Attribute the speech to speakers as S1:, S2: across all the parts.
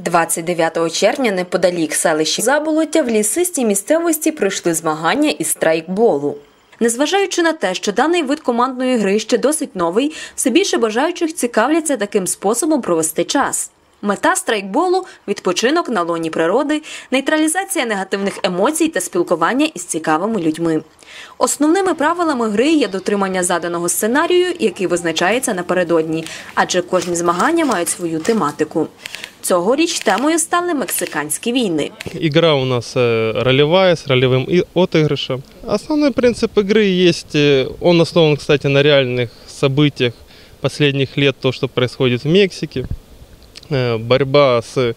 S1: 29 червня неподалік селища Заболоття в лісистій місцевості пройшли змагання із страйкболу. Незважаючи на те, що даний вид командної гри ще досить новий, все більше бажаючих цікавляться таким способом провести час. Мета страйкболу відпочинок на лоні природи, нейтралізація негативних емоцій та спілкування із цікавими людьми. Основними правилами гри є дотримання заданого сценарію, який визначається напередодні, адже кожні змагання мають свою тематику. Цьогоріч темою стали мексиканські війни.
S2: Игра у нас э, ролевая, с ролевым и отыгрышем. Основной принцип игры есть, э, он основан, кстати, на реальных событиях последних лет, то, что происходит в Мексике. Борьба с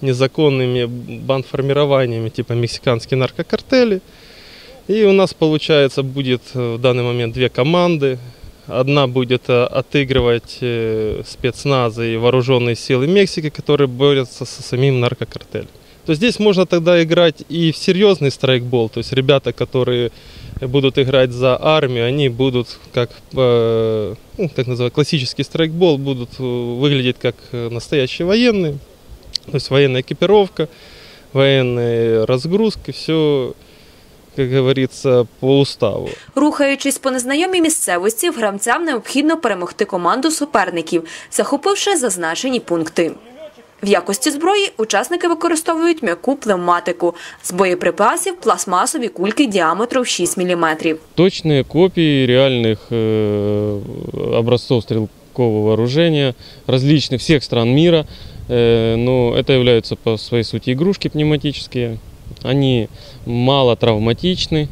S2: незаконными бандформированиями, типа мексиканские наркокартели. И у нас, получается, будет э, в данный момент две команды. Одна будет э, отыгрывать э, спецназы и вооруженные силы Мексики, которые борются со самим наркокартелем. То есть здесь можно тогда играть и в серьезный страйкбол, то есть ребята, которые будут играть за армию, они будут как, э, ну, так называемый классический страйкбол, будут э, выглядеть как э, настоящие военные, то есть военная экипировка, военные разгрузки, все, как говорится, по уставу.
S1: Рухаючись по незнайомій місцевості, гравцям необхідно перемогти команду суперників, захопивши зазначені пункти. В якості зброї учасники використовують м'яку пневматику з боєприпасів пластмасові кульки діаметром 6 мм.
S3: Точные копии реальных э, образцов стрелкового вооружения различных всех стран мира, Э, но это являются по своей сути игрушки пневматические. Они мало травматичны,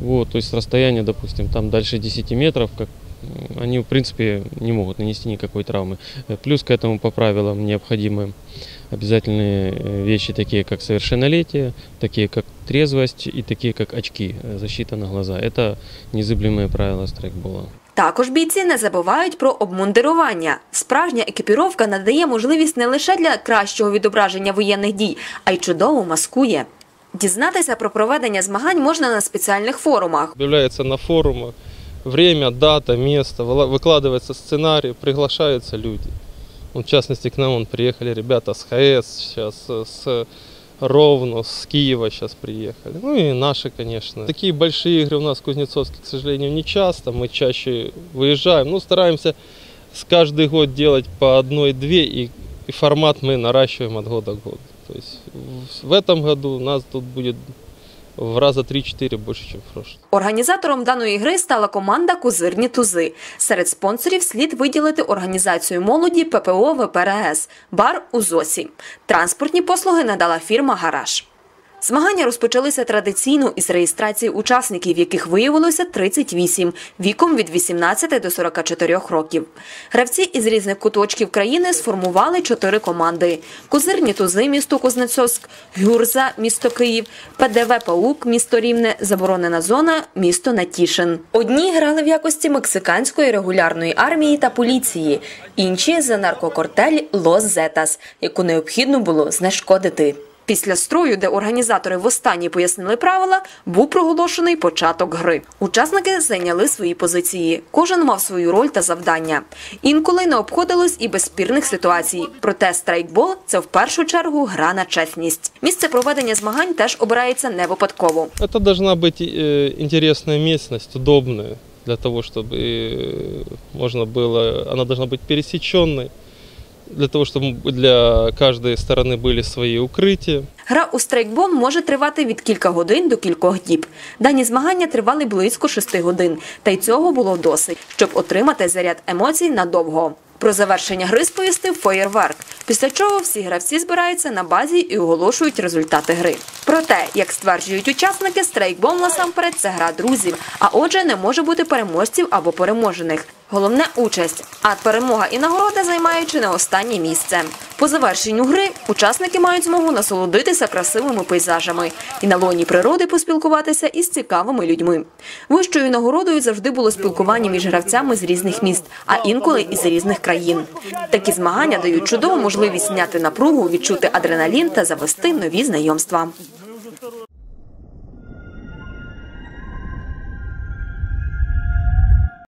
S3: вот, то есть расстояние, допустим, там дальше 10 метров, как м, они в принципе не могут нанести никакой травмы. Э, Плюс к этому по правилам необходимы обязательные э, вещи, такие как совершеннолетие, такие как трезвость и такие как очки, э, защита на глаза. Это незыблемые правила страйкбола.
S1: Також бійці не забувають про обмундирування. Справжня екіпіровка надає можливість не лише для кращого відображення воєнних дій, а й чудово маскує. Дізнатися про проведення змагань можна на спеціальних форумах.
S2: Объявляется на форумах Время, дата, место, выкладывается сценарий, приглашаются люди. В частности, к нам вон приехали ребята с ХС, сейчас с Ровно, с Киева сейчас приехали. Ну и наши, конечно. Такие большие игры у нас в Кузнецовске, к сожалению, не часто. Мы чаще выезжаем. Ну, стараемся с каждый год делать по одной-две, и, и формат мы наращиваем от года к году. То есть в этом году у нас тут будет в раза 3-4 більше, ніж в прошлом.
S1: Організатором даної гри стала команда Козирні тузи. Серед спонсорів слід виділити організацію молоді ППО ВПРС, бар у ЗОСі. Транспортні послуги надала фірма Гараж. Змагання розпочалися традиційно із реєстрації учасників, яких виявилося 38, віком від 18 до 44 років. Гравці із різних куточків країни сформували чотири команди: Козирні тузи, місто Кузнецовськ, Гюрза, місто Київ, ПДВ Паук, місто Рівне, Заборонена зона, місто Натішин. Одні грали в якості мексиканської регулярної армії та поліції, інші за наркокортель Лос Зетас, яку необхідно було знешкодити. Після строю, де організатори востаннє пояснили правила, був проголошений початок гри. Учасники зайняли свої позиції. Кожен мав свою роль та завдання. Інколи не обходилось і без спірних ситуацій. Проте страйкбол це в першу чергу гра на чесність. Місце проведення змагань теж обирається не випадково.
S2: Это должна быть э, интересная местность, удобная, для того, чтобы э, можно было, она должна быть пересеченной, для того, чтобы для каждой стороны были свои укрытия.
S1: Гра у страйкбол може тривати від кілька годин до кількох діб. Дані змагання тривали близько шести годин, та й цього було досить, щоб отримати заряд емоцій надовго. Про завершення гри сповістив феєрверк, після чого всі гравці збираються на базі і оголошують результати гри. Проте, як стверджують учасники, страйкбол насамперед це гра друзів, а отже, не може бути переможців або переможених. Головне участь, а перемога і нагорода займають чи не останнє місце. По завершенню гри учасники мають змогу насолодитися красивими пейзажами і на лоні природи поспілкуватися із цікавими людьми. Вищою нагородою завжди було спілкування між гравцями з різних міст, а інколи із різних країн. Такі змагання дають чудову можливість зняти напругу, відчути адреналін та завести нові знайомства.